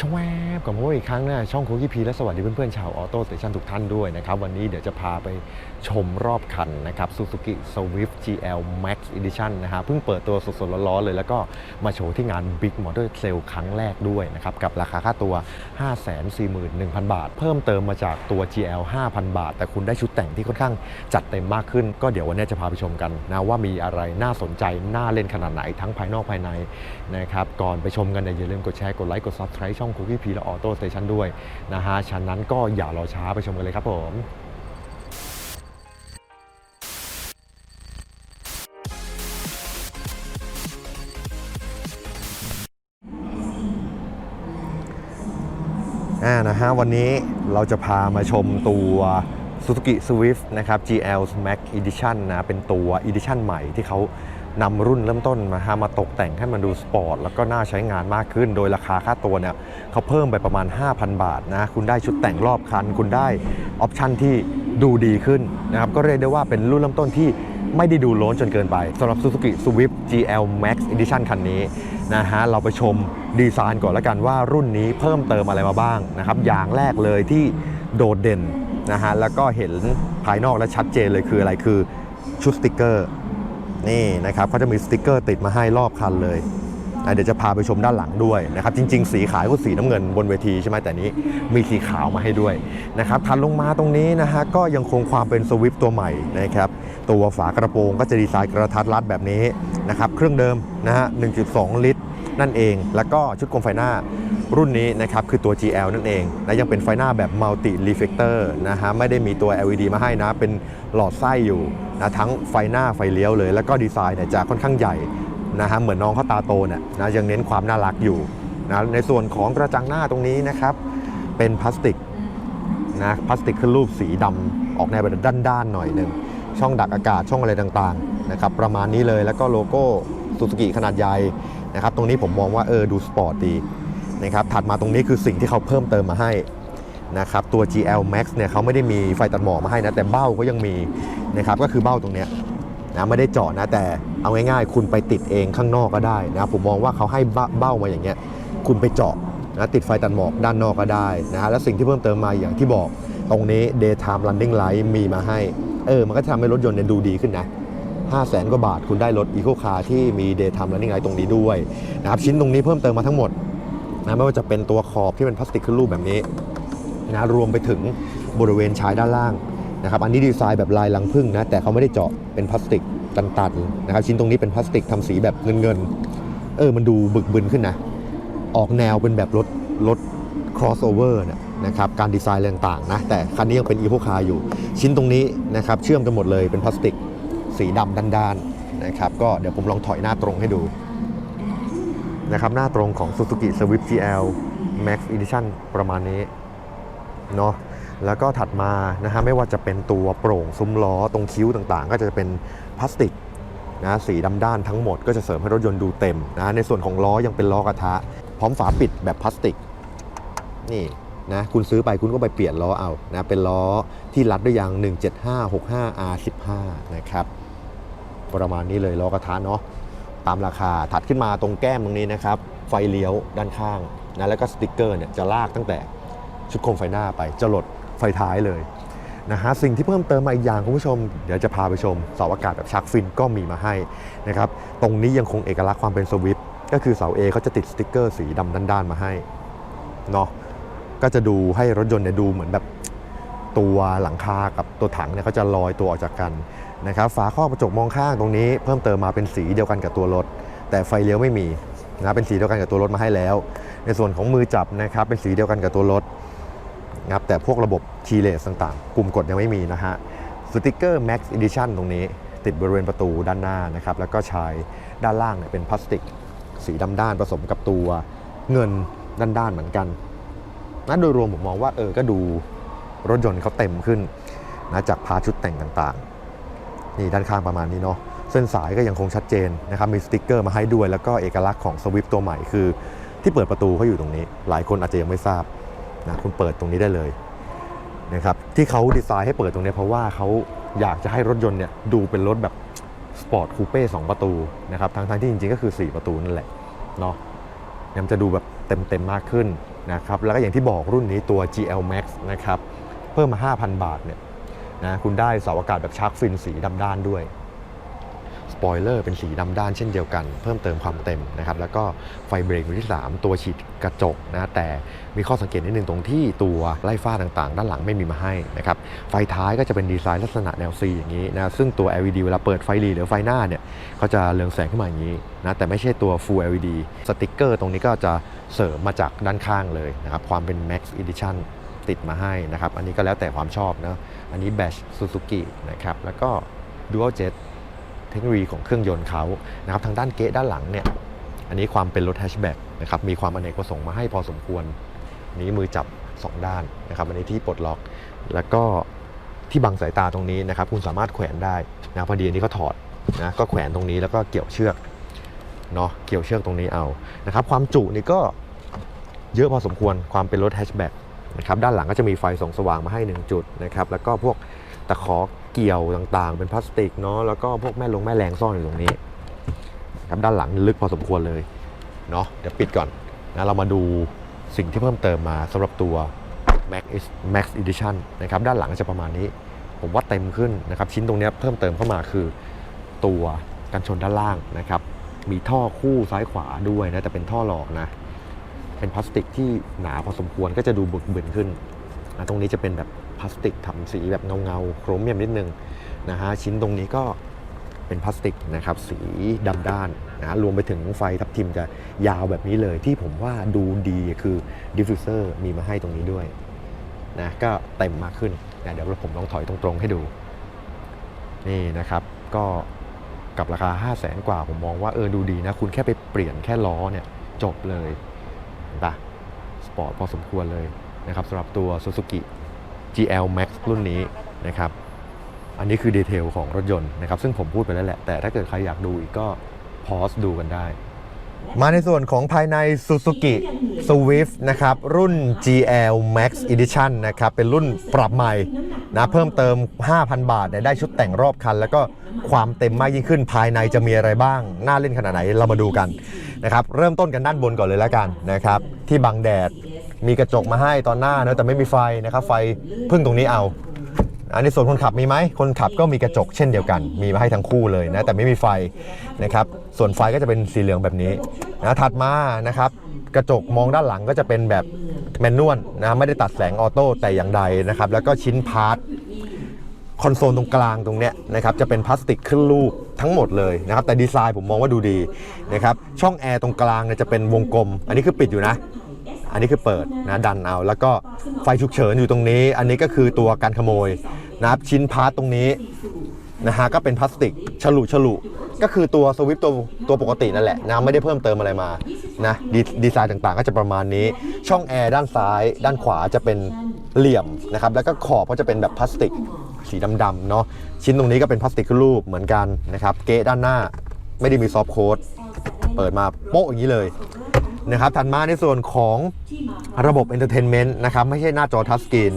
ชวแวบกับพวกอีกครั้งนะช่องโคกี้พีและสวัสดีเพื่อนๆชาวออโต้สเตชันทุกท่านด้วยนะครับ วันนี้เดี๋ยวจะพาไปชมรอบคันนะครับ Suzuki Swift GL Max Edition นะฮะเพิ่งเปิดตัวสดๆร้อนๆเลย แล้วก็มาโชว์ที่งาน Big Motor Sale ครั้งแรกด้วยนะครับ กับราคาค่าตัว 541,000 บาท เพิ่มเติมมาจากตัว GL 5,000 บาท แต่คุณได้ชุดแต่งที่ค่อนข้างจัดเต็มมากขึ้น ก็เดี๋ยววันนี้จะพาไปชมกันนะว่ามีอะไรน่าสนใจน่าเล่นขนาดไหนทั้งภายนอกภายในนะครับก่อนไปชมกันอย่าลืมกดแชร์กดไลค์กด Subscribe ช่อง Cookie P และ Auto Station ด้วยนะฮะฉะนั้นก็อย่ารอช้าไปชมกันเลยครับผมอ่านะฮะวันนี้เราจะพามาชมตัว Suzuki Swift นะครับ GL Max Edition นะ เป็นตัว Edition ใหม่ที่เขา นำรุ่นเริ่มต้นมาฮะมาตกแต่งให้มันดูสปอร์ตแล้วก็น่าใช้งานมากขึ้น โดยราคาค่าตัวเนี่ยเขาเพิ่มไปประมาณ 5,000 บาทนะคุณได้ชุดแต่งรอบคัน คุณได้ออปชันที่ดูดีขึ้นนะครับก็เรียกได้ว่าเป็นรุ่นเริ่มต้นที่ไม่ได้ดูโล้นจนเกินไปสำหรับ Suzuki Swift GL Max Edition คันนี้นะฮะเราไปชมดีไซน์ก่อนแล้วกันว่ารุ่นนี้เพิ่มเติมอะไรมาบ้างนะครับอย่างแรกเลยที่โดดเด่นนะฮะแล้วก็เห็นภายนอกและชัดเจนเลยคืออะไรคือชุดสติกเกอร์ นี่นะครับเขาจะมีสติกเกอร์ติดมาให้รอบคันเลยเดี๋ยวจะพาไปชมด้านหลังด้วยนะครับจริง ๆ สีขายก็สีน้ำเงินบนเวทีใช่ไหมแต่นี้มีสีขาวมาให้ด้วยนะครับถัดลงมาตรงนี้นะฮะก็ยังคงความเป็นสวิฟตัวใหม่นะครับตัวฝากระโปรงก็จะดีไซน์กระทัดรัดแบบนี้นะครับเครื่องเดิมนะฮะ1.2 ลิตรนั่นเอง แล้วก็ชุดโคมไฟหน้า รุ่นนี้นะครับคือตัว GL นั่นเองและยังเป็นไฟหน้าแบบ Multi Reflector นะฮะไม่ได้มีตัว LED มาให้นะ เป็นหลอดไส้อยู่นะทั้งไฟหน้าไฟเลี้ยวเลย แล้วก็ดีไซน์เนี่ยจะค่อนข้างใหญ่นะฮะเหมือนน้องเขาตาโตเนี่ยนะยังเน้นความน่ารักอยู่นะในส่วนของกระจังหน้าตรงนี้นะครับ เป็นพลาสติกนะพลาสติกขึ้นรูปสีดำออกแนวแบบด้านๆหน่อยหนึ่งช่องดักอากาศช่องอะไรต่างๆนะครับประมาณนี้เลยแล้วก็โลโก้ซูซูกิขนาดใหญ่นะครับตรงนี้ผมมองว่าเออดูสปอร์ตดี นะครับถัดมาตรงนี้คือสิ่งที่เขาเพิ่มเติมมาให้นะครับตัว GL Max เนี่ยเขาไม่ได้มีไฟตัดหมอกมาให้นะ แต่เบ้าก็ยังมีนะครับก็คือเบ้าตรงเนี้ยนะไม่ได้เจาะนะแต่เอาง่ายๆ คุณไปติดเองข้างนอกก็ได้นะผมมองว่าเขาให้เบ้ามาอย่างเงี้ยคุณไปเจาะนะติดไฟตัดหมอกด้านนอกก็ได้นะฮะและสิ่งที่เพิ่มเติมมาอย่างที่บอกตรงนี้ daytime running light มีมาให้ เออ มันก็ทำให้รถยนต์เนี่ยดูดีขึ้นนะ 5 0 0แสนกว่าบาทคุณได้รถ Eco Car ที่มี Daytime Running Light ตรงนี้ด้วยนะครับชิ้นตรงนี้เพิ่มเติมมาทั้งหมด นะไม่ว่าจะเป็นตัวขอบที่เป็นพลาสติกขึ้นรูปแบบนี้นะรวมไปถึงบริเวณชายด้านล่างนะครับอันนี้ดีไซน์แบบลายลังพึ่งนะแต่เขาไม่ได้เจาะเป็นพลาสติกตันๆนะครับชิ้นตรงนี้เป็นพลาสติกทำสีแบบเงินๆเออมันดูบึกบึนขึ้นนะออกแนวเป็นแบบรถรถ crossover เนี่ยนะครับการดีไซน์ต่างๆนะแต่คันนี้ยังเป็น Eco Car อยู่ ชิ้นตรงนี้นะครับเชื่อมกันหมดเลยเป็นพลาสติกสีดำด้านๆนะครับก็เดี๋ยวผมลองถอยหน้าตรงให้ดู นะครับหน้าตรงของ Suzuki Swift GL Max Edition ประมาณนี้เนาะแล้วก็ถัดมานะฮะไม่ว่าจะเป็นตัวโปร่งซุ้มล้อตรงคิ้วต่างๆ ก็จะเป็นพลาสติกนะสีดำด้านทั้งหมดก็จะเสริมให้รถยนต์ดูเต็มนะในส่วนของล้อยังเป็นล้อกระทะ พร้อมฝาปิดแบบพลาสติก นี่นะคุณซื้อไปคุณก็ไปเปลี่ยนล้อเอานะเป็นล้อที่รัดด้วยยาง 17565 R15 นะครับประมาณนี้เลยล้อกระทะเนาะ ตามราคาถัดขึ้นมาตรงแก้มตรงนี้นะครับ ไฟเลี้ยวด้านข้างนะแล้วก็สติกเกอร์เนี่ยจะลากตั้งแต่ชุดโคมไฟหน้าไปจะหลดไฟท้ายเลยนะฮะสิ่งที่เพิ่มเติมมาอีกอย่างคุณผู้ชม เดี๋ยวจะพาไปชมเสาอากาศแบบชักฟินก็มีมาให้นะครับตรงนี้ยังคงเอกลักษณ์ความเป็นสวิฟก็คือเสา A เขาจะติดสติกเกอร์สีดำด้านๆมาให้เนาะก็จะดูให้รถยนต์เนี่ยดูเหมือนแบบตัวหลังคากับตัวถังเนี่ยเขาจะลอยตัวออกจากกัน นะครับฝาครอบกระจกมองข้างตรงนี้เพิ่มเติมมาเป็นสีเดียวกันกับตัวรถ แต่ไฟเลี้ยวไม่มีนะเป็นสีเดียวกันกับตัวรถมาให้แล้ว ในส่วนของมือจับนะครับเป็นสีเดียวกันกับตัวรถนะครับแต่พวกระบบคีเลสต่างๆ ปุ่มกดยังไม่มีนะฮะสติกเกอร์ Max Edition ตรงนี้ ติดบริเวณประตูด้านหน้านะครับแล้วก็ชายด้านล่างเนี่ยเป็นพลาสติก สีดำด้านผสมกับตัวเงินด้านๆเหมือนกันนะโดยรวมผมมองว่าเออก็ดูรถยนต์เขาเต็มขึ้นนะจากพาชุดแต่งต่างๆ นี่ด้านข้างประมาณนี้เนาะเส้นสายก็ยังคงชัดเจนนะครับมีสติกเกอร์มาให้ด้วย แล้วก็เอกลักษณ์ของสวิฟตัวใหม่คือ ที่เปิดประตูเขาอยู่ตรงนี้ หลายคนอาจจะยังไม่ทราบนะคุณเปิดตรงนี้ได้เลยนะครับที่เขาดีไซน์ให้เปิดตรงนี้เพราะว่าเขาอยากจะให้รถยนต์เนี่ยดูเป็นรถแบบสปอร์ตคูเป้สองประตูนะครับทั้งๆที่จริงๆก็คือ 4 ประตูนั่นแหละเนาะยมันจะดูแบบเต็มๆมากขึ้นนะครับแล้วก็อย่างที่บอกรุ่นนี้ตัว GL Max นะครับเพิ่มมา 5,000 บาทเนี่ย นะคุณได้เสาอากาศแบบชาร์กฟินสีดำด้านด้วยสปอยเลอร์เป็นสีดำด้านเช่นเดียวกัน เพิ่มเติมความเต็มนะครับแล้วก็ไฟเบรกรุ่นที่ 3 ตัวฉีดกระจกนะแต่มีข้อสังเกตนิดนึงตรงที่ตัวไล่ฟ้าต่างๆ ด้านหลังไม่มีมาให้นะครับไฟท้ายก็จะเป็นดีไซน์ลักษณะแนว C อย่างนี้นะซึ่งตัว LED เวลาเปิดไฟหลีหรือไฟหน้าเนี่ยก็จะเรืองแสงขึ้นมาอย่างนี้นะแต่ไม่ใช่ตัว Full LED สติกเกอร์ตรงนี้ก็จะเสริมมาจากด้านข้างเลยนะครับความเป็น Max Edition ติดมาให้นะครับ อันนี้ก็แล้วแต่ความชอบนะอันนี้แบชซูซูกินะครับแล้วก็ Dual Jet เทคโนโลยีของเครื่องยนต์เขานะครับทางด้านเกะด้านหลังเนี่ยอันนี้ความเป็นรถแฮชแบ็กนะครับมีความอเนกประสงค์มาให้พอสมควรนี้มือจับ 2 ด้านนะครับอันนี้ที่ปลดล็อก แล้วก็ที่บังสายตาตรงนี้นะครับ คุณสามารถแขวนได้นะพอดีอันนี้เขาถอดนะก็แขวนตรงนี้แล้วก็เกี่ยวเชือกเนาะเกี่ยวเชือกตรงนี้เอานะครับความจุนี่ก็เยอะพอสมควรความเป็นรถแฮชแบ็ก นะครับด้านหลังก็จะมีไฟส่องสว่างมาให้ 1 จุดนะครับแล้วก็พวกตะขอเกี่ยวต่างๆ เป็นพลาสติกเนาะแล้วก็พวกแม่ลงแม่แรงซ่อนอยู่ตรงนี้ครับด้านหลังลึกพอสมควรเลยเนาะเดี๋ยวปิดก่อนนะเรามาดูสิ่งที่เพิ่มเติมมาสำหรับตัว Max Max Edition นะครับด้านหลังจะประมาณนี้ ผมว่าเต็มขึ้นนะครับชิ้นตรงนี้เพิ่มเติมเข้ามาคือตัวกันชนด้านล่างนะครับมีท่อคู่ซ้ายขวาด้วยนะแต่เป็นท่อหลอกนะ เป็นพลาสติกที่หนาพอสมควรก็จะดูบึกบึนขึ้นนะตรงนี้จะเป็นแบบพลาสติกทำสีแบบเงาเงาๆโครเมียมนิดนึงนะฮะชิ้นตรงนี้ก็เป็นพลาสติกนะครับสีดำด้านนะรวมไปถึงไฟทับทิมจะยาวแบบนี้เลยที่ผมว่าดูดีคือดิฟฟิวเซอร์มีมาให้ตรงนี้ด้วยนะก็เต็มมากขึ้นนะเดี๋ยวผมลองถอยตรงๆให้ดูนี่นะครับก็กับราคา 5 0 0แสนกว่าผมมองว่าเออดูดีนะ คุณแค่ไปเปลี่ยนแค่ล้อเนี่ยจบเลย ปะสปอร์ตพอสมควรเลยนะครับสำหรับตัว Suzuki GL Max รุ่นนี้นะครับอันนี้คือดีเทลของรถยนต์นะครับซึ่งผมพูดไปแล้วแหละ แต่ถ้าเกิดใครอยากดูอีกก็พอสดูกันได้ มาในส่วนของภายใน Suzuki Swift นะครับ รุ่น GL Max Edition นะครับ เป็นรุ่นปรับใหม่นะเพิ่มเติม 5,000 บาทเนี่ยได้ชุดแต่งรอบคัน แล้วก็ ความเต็มมากยิ่งขึ้น ภายในจะมีอะไรบ้าง น่าเล่นขนาดไหนเรามาดูกันนะครับเริ่มต้นกันด้านบนก่อนเลยแล้วกันนะครับที่บังแดดมีกระจกมาให้ตอนหน้าเนอะแต่ไม่มีไฟนะครับไฟพึ่งตรงนี้เอา อันนี้ส่วนคนขับมีไหมคนขับก็มีกระจกเช่นเดียวกัน มีมาให้ทั้งคู่เลยนะแต่ไม่มีไฟนะครับส่วนไฟก็จะเป็นสีเหลืองแบบนี้นะถัดมานะครับกระจกมองด้านหลังก็จะเป็นแบบแมนนวลนะไม่ได้ตัดแสงออโต้แต่อย่างใดนะครับแล้วก็ชิ้นพาร์ท คอนโซลตรงกลางตรงเนี้ยนะครับจะเป็นพลาสติกขึ้นรูปทั้งหมดเลยนะครับแต่ดีไซน์ผมมองว่าดูดีนะครับช่องแอร์ตรงกลางเนี่ยจะเป็นวงกลม อันนี้คือปิดอยู่นะ อันนี้คือเปิดนะดันเอา แล้วก็ไฟฉุกเฉินอยู่ตรงนี้ อันนี้ก็คือตัวการขโมยนะครับชิ้นพาร์ทตรงนี้นะฮะก็เป็นพลาสติกฉลุฉลุก็คือตัวสวิปตัวตัวปกตินั่นแหละนะไม่ได้เพิ่มเติมอะไรมานะดีดีไซน์ต่างๆ ก็จะประมาณนี้ ช่องแอร์ด้านซ้าย ด้านขวาจะเป็นเหลี่ยมนะครับแล้วก็ขอบก็จะเป็นแบบพลาสติก สีดำๆเนาะชิ้นตรงนี้ก็เป็นพลาสติกรูปเหมือนกันนะครับ เกะด้านหน้าไม่ได้มีซอฟต์โค้ดเปิดมาโป๊ะอย่างนี้เลยนะครับถัดมาในส่วนของระบบเอนเตอร์เทนเมนต์นะครับไม่ใช่หน้าจอทัชสกรีน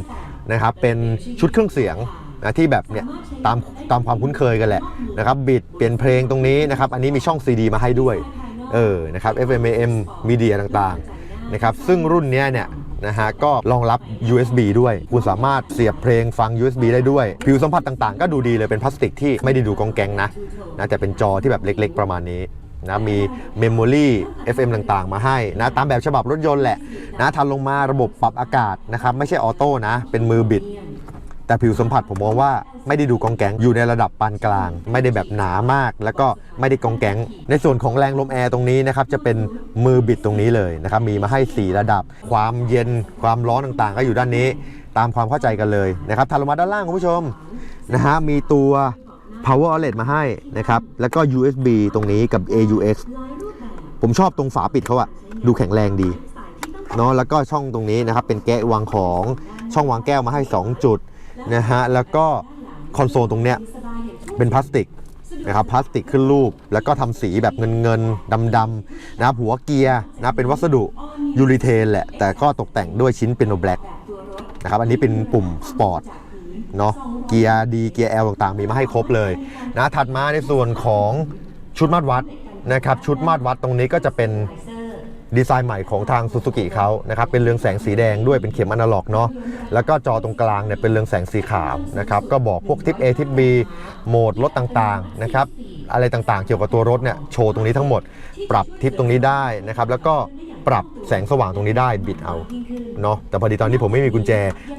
นะครับเป็นชุดเครื่องเสียงนะที่แบบเนี่ยตามตามความคุ้นเคยกันแหละนะครับบิดเปลี่ยนเพลงตรงนี้นะครับอันนี้มีช่อง CD มาให้ด้วยเออนะครับ FM AM มีเดียต่างๆนะครับซึ่งรุ่นเนี้ยเนี่ย นะฮะก็รองรับ USB ด้วย คุณสามารถเสียบเพลงฟัง USB ได้ด้วย ผิวสัมผัสต่างๆ ก็ดูดีเลยเป็นพลาสติกที่ไม่ได้ดูกองแกงนะนะแต่เป็นจอที่แบบเล็กๆ ประมาณนี้นะมีเมมโมรี่ FM ต่างๆ มาให้นะตามแบบฉบับรถยนต์แหละนะทันลงมาระบบปรับอากาศนะครับไม่ใช่ออโต้นะ เป็นมือบิด แต่ผิวสัมผัสผมมองว่าไม่ได้ดูกองแกงอยู่ในระดับปานกลาง ไม่ได้แบบหนามาก แล้วก็ไม่ได้กองแกงในส่วนของแรงลมแอร์ตรงนี้นะครับจะเป็นมือบิดตรงนี้เลยนะครับมีมาให้ 4 ระดับ ความเย็นความร้อนต่างๆ ก็อยู่ด้านนี้ตามความเข้าใจกันเลยนะครับถัดลงมาด้านล่างคุณผู้ชมนะฮะมีตัว power outlet มาให้นะครับแล้วก็ USB ตรงนี้กับ AUX ผมชอบตรงฝาปิดเขาอะดูแข็งแรงดีเนาะแล้วก็ช่องตรงนี้นะครับเป็นแก้ววางของช่องวางแก้วมาให้ 2 จุด นะฮะแล้วก็คอนโซลตรงเนี้ยเป็นพลาสติกนะครับพลาสติกขึ้นรูป แล้วก็ทำสีแบบเงินเงินดำดำนะครับหัวเกียร์นะเป็นวัสดุยูริเทนแหละ แต่ก็ตกแต่งด้วยชิ้นเป็นโนแบล็กนะครับอันนี้เป็นปุ่มสปอร์ตเนาะเกียร์ดีเกียร์ L ต่างๆ มีมาให้ครบเลยนะถัดมาในส่วนของชุดมาตรวัดนะครับชุดมาตรวัดตรงนี้ก็จะเป็น ดีไซน์ใหม่ของทางซูซูกิเขานะครับเป็นเรืองแสงสีแดงด้วยเป็นเข็มอนาล็อกเนาะแล้วก็จอตรงกลางเนี่ยเป็นเรืองแสงสีขาวนะครับก็บอกพวกทิป A ทิป B โหมดรถต่างๆนะครับอะไรต่างๆ เกี่ยวกับตัวรถเนี่ยโชว์ตรงนี้ทั้งหมด ปรับทิปตรงนี้ได้นะครับแล้วก็ปรับแสงสว่างตรงนี้ได้บิดเอาเนาะแต่พอดีตอนนี้ผมไม่มีกุญแจ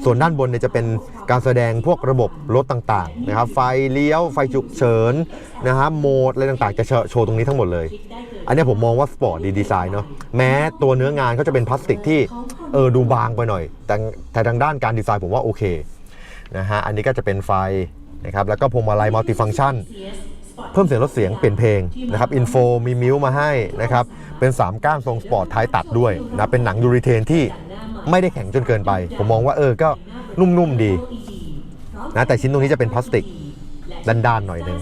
ส่วนด้านบนเนี่ยจะเป็นการแสดงพวกระบบรถต่างๆนะครับไฟเลี้ยวไฟฉุกเฉินนะฮะโหมดอะไรต่างๆ จะโชว์ตรงนี้ทั้งหมดเลย อันเนี้ยผมมองว่าสปอร์ตดีดีไซน์เนาะแม้ตัวเนื้องานเขาจะเป็นพลาสติกที่เออดูบางไปหน่อย แต่แต่ทางด้านการดีไซน์ผมว่าโอเคนะฮะอันนี้ก็จะเป็นไฟนะครับแล้วก็พวงมาลัยมัลติฟัง c t ชันเพิ่มเสียงลดเสียงเปลี่ยนเพลงนะครับอินโฟมีมิวมาให้นะครับเป็น 3 ก้านทรงสปอร์ตท้ายตัดด้วยนะเป็นหนังดูริเทนที่ไม่ได้แข็งจนเกินไป ผมมองว่าเออก็นุ่มๆดีนะแต่ชิ้นตรงนี้จะเป็นพลาสติกด้านๆหน่อยหนึง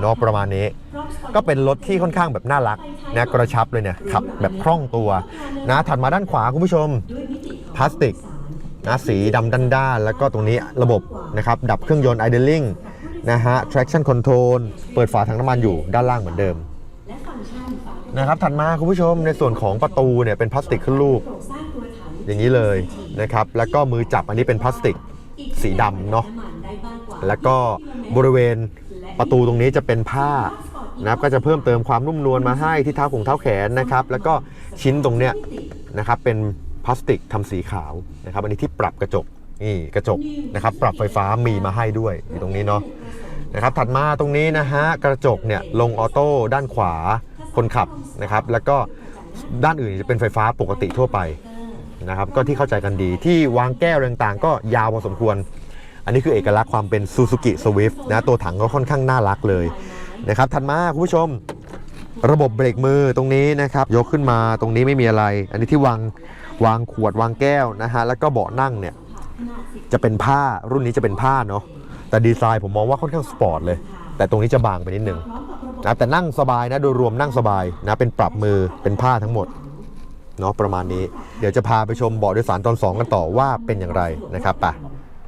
เนาะประมาณนี้ ก็เป็นรถที่ค่อนข้างแบบน่ารัก นะกระชับเลยเนี่ยขับแบบคล่องตัวนะถัดมาด้านขวาคุณผู้ชมพลาสติกนะสีดำด้านๆแล้วก็ตรงนี้ระบบนะครับดับเครื่องยนต์ idling นะฮะ traction control เปิดฝาถังน้ำมันอยู่ด้านล่างเหมือนเดิมนะครับถัดมาคุณผู้ชมในส่วนของประตูเนี่ยเป็นพลาสติกขึ้นรูปอย่างนี้เลยนะครับแล้วก็มือจับอันนี้เป็นพลาสติกสีดำเนาะแล้วก็บริเวณประตูตรงนี้จะเป็นผ้า นะครับก็จะเพิ่มเติมความนุ่มนวลมาให้ที่เท้าของเท้าแขนนะครับแล้วก็ชิ้นตรงเนี้ยนะครับเป็นพลาสติกทำสีขาวนะครับอันนี้ที่ปรับกระจกนี่กระจกนะครับปรับไฟฟ้ามีมาให้ด้วยอยู่ตรงนี้เนาะนะครับถัดมาตรงนี้นะฮะกระจกเนี่ยลงออโต้ด้านขวาคนขับนะครับแล้วก็ด้านอื่นจะเป็นไฟฟ้าปกติทั่วไปนะครับก็ที่เข้าใจกันดีที่วางแก้วต่างๆ ก็ยาวพอสมควร อันนี้คือเอกลักษณ์ความเป็น Suzuki Swift นะตัวถังก็ค่อนข้างน่ารักเลย นะครับถัดมาคุณผู้ชม ระบบเบรกมือตรงนี้นะครับยกขึ้นมาตรงนี้ไม่มีอะไร อันนี้ที่วางวางขวดวางแก้วนะฮะแล้วก็เบาะนั่งเนี่ยจะเป็นผ้ารุ่นนี้จะเป็นผ้าเนาะแต่ดีไซน์ผมมองว่าค่อนข้างสปอร์ตเลย แต่ตรงนี้จะบางไปนิดนึงนะแต่นั่งสบายนะโดยรวมนั่งสบายนะเป็นปรับมือเป็นผ้าทั้งหมดเนาะประมาณนี้ เดี๋ยวจะพาไปชมเบาะโดยสารตอน 2 กันต่อว่าเป็นอย่างไรนะครับไป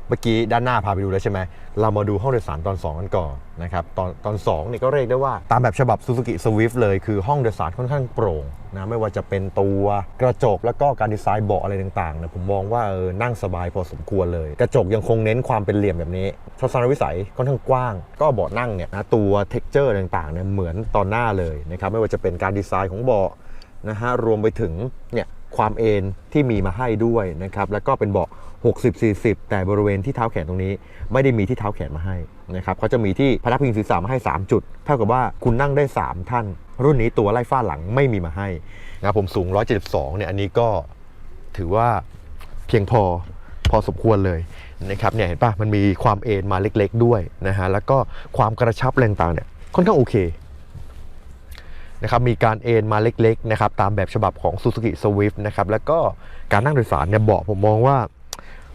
เมื่อกี้ด้านหน้าพาไปดูแล้วใช่ไหม เรามาดูห้องโดยสารตอน2กันก่อนนะครับ ตอนตอน2นี่ก็เรียกได้ว่าตามแบบฉบับ Suzuki Swift เลย คือห้องโดยสารค่อนข้างโปร่งนะ ไม่ว่าจะเป็นตัวกระจกแล้วก็การดีไซน์เบาะอะไรต่างๆเนี่ยผมมองว่าเออนั่งสบายพอสมควรเลย กระจกยังคงเน้นความเป็นเหลี่ยมแบบนี้ทัศนวิสัยค่อนข้างกว้าง ก็เบาะนั่งเนี่ยนะตัว texture ต่างๆเนี่ยเหมือนตอนหน้าเลยนะครับ ไม่ว่าจะเป็นการดีไซน์ของเบาะนะฮะ รวมไปถึงเนี่ยความเอนที่มีมาให้ด้วยนะครับ แล้วก็เป็นเบาะ 60 40 แต่บริเวณที่เท้าแขนตรงนี้ ไม่ได้มีที่เท้าแขนมาให้นะครับเขาจะมีที่พนักพิงศีรษะมาให้ 3 จุด เท่ากับว่าคุณนั่งได้ 3 ท่าน รุ่นนี้ตัวไล่ฟ้าหลังไม่มีมาให้นะผมสูง 172 เนี่ยอันนี้ก็ถือว่าเพียงพอพอสมควรเลยนะครับเนี่ยเห็นปะมันมีความเอนมาเล็ก ๆ ด้วยนะฮะแล้วก็ความกระชับแรงต่างเนี่ยค่อนข้างโอเคนะครับมีการเอนมาเล็กๆนะครับตามแบบฉบับของ Suzuki Swift นะครับแล้วก็การนั่งโดยสารเนี่ยเบาะผมมองว่า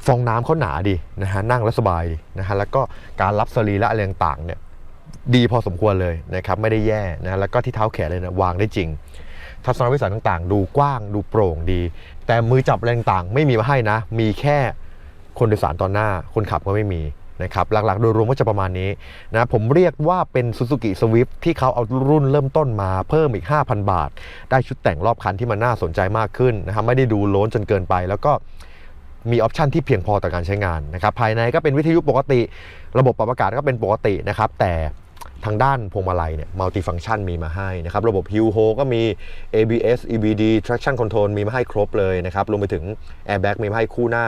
ฟองน้ำเขาหนาดีนะฮะนั่งแล้วสบายนะฮะแล้วก็การรับสรีระอะไรต่างๆเนี่ยดีพอสมควรเลยนะครับไม่ได้แย่นะแล้วก็ที่เท้าแขนเลยนะวางได้จริง ทัศนวิสัยต่างๆ ดูกว้างดูโปร่งดี แต่มือจับอะไรต่างๆ ไม่มีมาให้นะ มีแค่คนโดยสารตอนหน้า คนขับก็ไม่มีนะครับหลักๆ โดยรวมก็จะประมาณนี้นะผมเรียกว่าเป็น Suzuki Swift ที่เขาเอารุ่นเริ่มต้นมาเพิ่มอีก 5,000 บาท ได้ชุดแต่งรอบคันที่มันน่าสนใจมากขึ้นนะครับไม่ได้ดูโล้นจนเกินไปแล้วก็ มีออปชันที่เพียงพอต่อการใช้งานนะครับภายในก็เป็นวิทยุปกติ ระบบปรับอากาศก็เป็นปกตินะครับแต่ทางด้านพวงมาลัยเนี่ยมัลติฟัง c t ชันมีมาให้นะครับระบบ Hill Hold ก็มี ABS EBD Traction Control มีมาให้ครบเลยนะครับรวมไปถึง Airbag มีมาให้คู่หน้า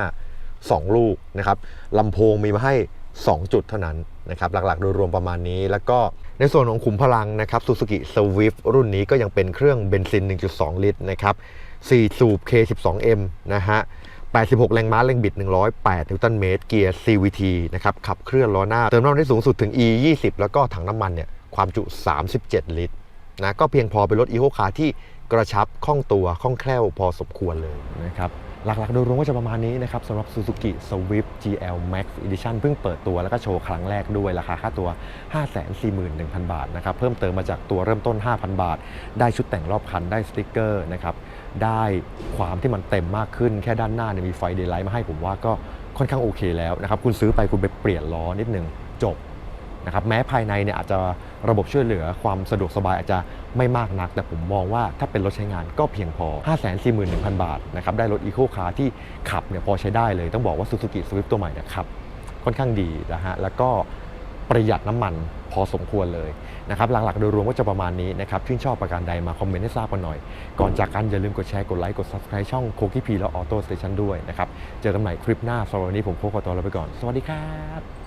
2 ลูกนะครับลำโพงมีมาให้ 2 จุดเท่านั้นนะครับหลักๆ โดยรวมประมาณนี้ แล้วก็ในส่วนของขุมพลังนะครับ Suzuki Swift รุ่นนี้ก็ยังเป็นเครื่องเบนซิน 1.2 ลิตรนะครับ4สูบ K12M นะฮะ 86 แรงม้าแรงบิด 108 นิวตันเมตร เกียร์ CVT นะครับขับเคลื่อนล้อหน้า เติมน้ำมันได้สูงสุดถึง E 20แล้วก็ถังน้ำมันเนี่ยความจุ 37 ลิตรนะก็เพียงพอเป็นรถอีโคคาร์ที่กระชับคล่องตัวคล่องแคล่วพอสมควรเลยนะครับหลักๆ โดยรวมก็จะประมาณนี้นะครับสำหรับ Suzuki Swift GL Max Edition เพิ่งเปิดตัวแล้วก็โชว์ครั้งแรกด้วย ราคาค่าตัว 541,000 บาทนะครับเพิ่มเติมมาจากตัวเริ่มต้น 5,000 บาท ได้ชุดแต่งรอบคันได้สติกเกอร์นะครับ ได้ความที่มันเต็มมากขึ้น แค่ด้านหน้าเนี่ยมีไฟเดย์ไลท์มาให้ผมว่าก็ค่อนข้างโอเคแล้วนะครับคุณซื้อไปคุณไปเปลี่ยนล้อนิดนึงจบนะครับแม้ภายในเนี่ยอาจจะระบบช่วยเหลือความสะดวกสบายอาจจะไม่มากนัก แต่ผมมองว่าถ้าเป็นรถใช้งานก็เพียงพอ 541,000 บาทนะครับได้รถอีโคคาร์ที่ขับเนี่ยพอใช้ได้เลย ต้องบอกว่า Suzuki Swift ตัวใหม่เนี่ยขับ ค่อนข้างดีนะฮะแล้วก็ประหยัดน้ำมันพอสมควรเลย นะครับหลักๆโดยรวมก็จะประมาณนี้นะครับชื่นชอบประการใดมาคอมเมนต์ให้ทราบกันหน่อย ก่อนจากกันอย่าลืมกดแชร์กดไลค์กด subscribe ช่องโคกี้พีและออโต้สเตชันด้วยนะครับเจอกันใหม่คลิปหน้าสำหรับวันนี้ผมโคกตอตัวลาไปก่อน สวัสดีครับ